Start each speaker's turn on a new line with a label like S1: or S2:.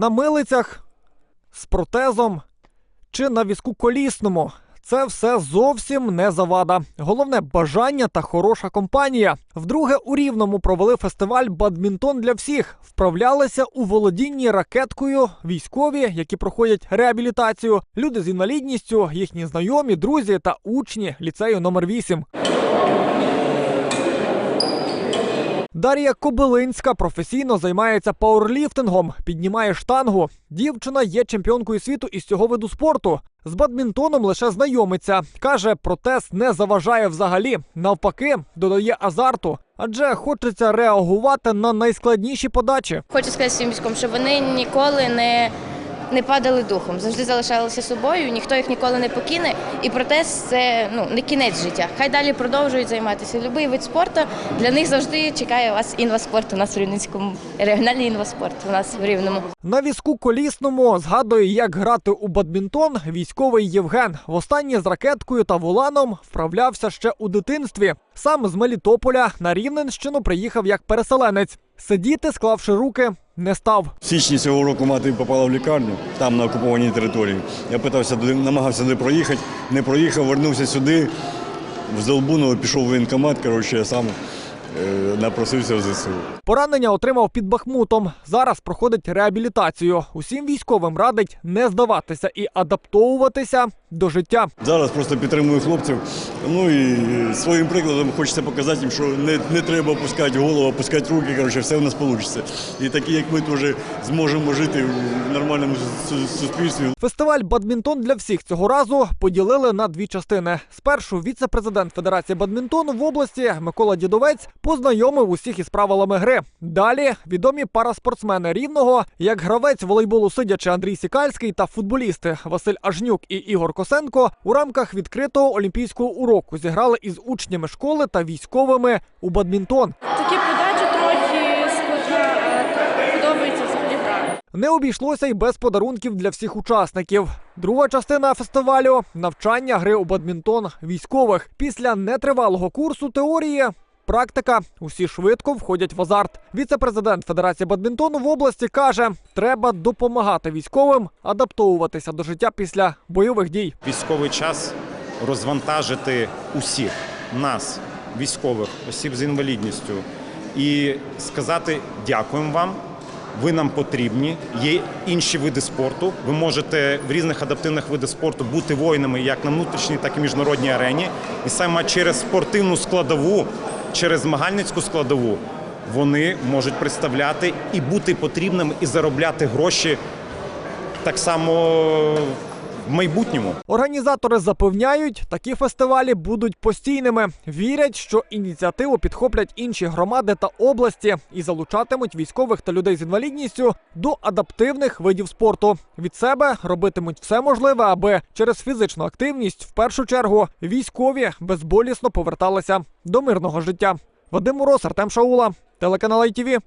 S1: На милицях, з протезом чи на візку колісному. Це все зовсім не завада. Головне бажання та хороша компанія. Вдруге у Рівному провели фестиваль Бадмінтон для всіх. Вправлялися у володінні ракеткою військові, які проходять реабілітацію, люди з інвалідністю, їхні знайомі, друзі та учні ліцею номер 8 Дар'я Кобилинська професійно займається пауерліфтингом, піднімає штангу. Дівчина є чемпіонкою світу із цього виду спорту. З бадмінтоном лише знайомиться. Каже, протез не заважає взагалі. Навпаки, додає азарту, адже хочеться реагувати на найскладніші подачі.
S2: Хочу сказати всім військовим, що вони ніколи не, не падали духом, завжди залишалися собою, ніхто їх ніколи не покине. І протез це ну, не кінець життя. Хай далі продовжують займатися. Любий вид спорту для них завжди чекає вас інваспорт. У нас в Рівненському регіональний інваспорт у нас в Рівному.
S1: На візку колісному згадує, як грати у бадмінтон військовий Євген. Востаннє з ракеткою та воланом вправлявся ще у дитинстві. Сам з Мелітополя на Рівненщину приїхав як переселенець. Сидіти, склавши руки, не став.
S3: В січні цього року мати попала в лікарню, там на окупованій території. Я питався, намагався туди проїхати, не проїхав, вернувся сюди, в Здолбуново пішов в воєнкомат, коротше, я сам е, напросився в ЗСУ.
S1: Поранення отримав під Бахмутом. Зараз проходить реабілітацію. Усім військовим радить не здаватися і адаптовуватися до життя.
S3: Зараз просто підтримую хлопців. Ну і своїм прикладом хочеться показати їм, що не, не треба опускати голову, опускати руки, коротше, все в нас вийде. І такі, як ми, теж зможемо жити в нормальному суспільстві.
S1: Фестиваль Бадмінтон для всіх цього разу поділили на дві частини. Спершу віце-президент Федерації бадмінтону в області Микола Дідовець познайомив усіх із правилами гри. Далі відомі параспортсмени рівного, як гравець волейболу сидячи Андрій Сікальський та футболісти Василь Ажнюк і Ігор Косенко у рамках відкритого олімпійського уроку зіграли із учнями школи та військовими у бадмінтон.
S4: Такі подачі трохи складна, подобається взагалі гра.
S1: Не обійшлося й без подарунків для всіх учасників. Друга частина фестивалю навчання гри у бадмінтон військових. Після нетривалого курсу теорії. Практика усі швидко входять в азарт. Віце-президент Федерації бадмінтону в області каже: треба допомагати військовим адаптовуватися до життя після бойових дій.
S5: військовий час розвантажити усіх нас, військових, осіб з інвалідністю, і сказати дякуємо вам. Ви нам потрібні. Є інші види спорту. Ви можете в різних адаптивних видах спорту бути воїнами як на внутрішній, так і міжнародній арені. І саме через спортивну складову, через змагальницьку складову вони можуть представляти і бути потрібними, і заробляти гроші так само майбутньому.
S1: Організатори запевняють, такі фестивалі будуть постійними. Вірять, що ініціативу підхоплять інші громади та області і залучатимуть військових та людей з інвалідністю до адаптивних видів спорту. Від себе робитимуть все можливе, аби через фізичну активність в першу чергу військові безболісно поверталися до мирного життя. Вадим Мороз, Артем Шаула, телеканал ITV.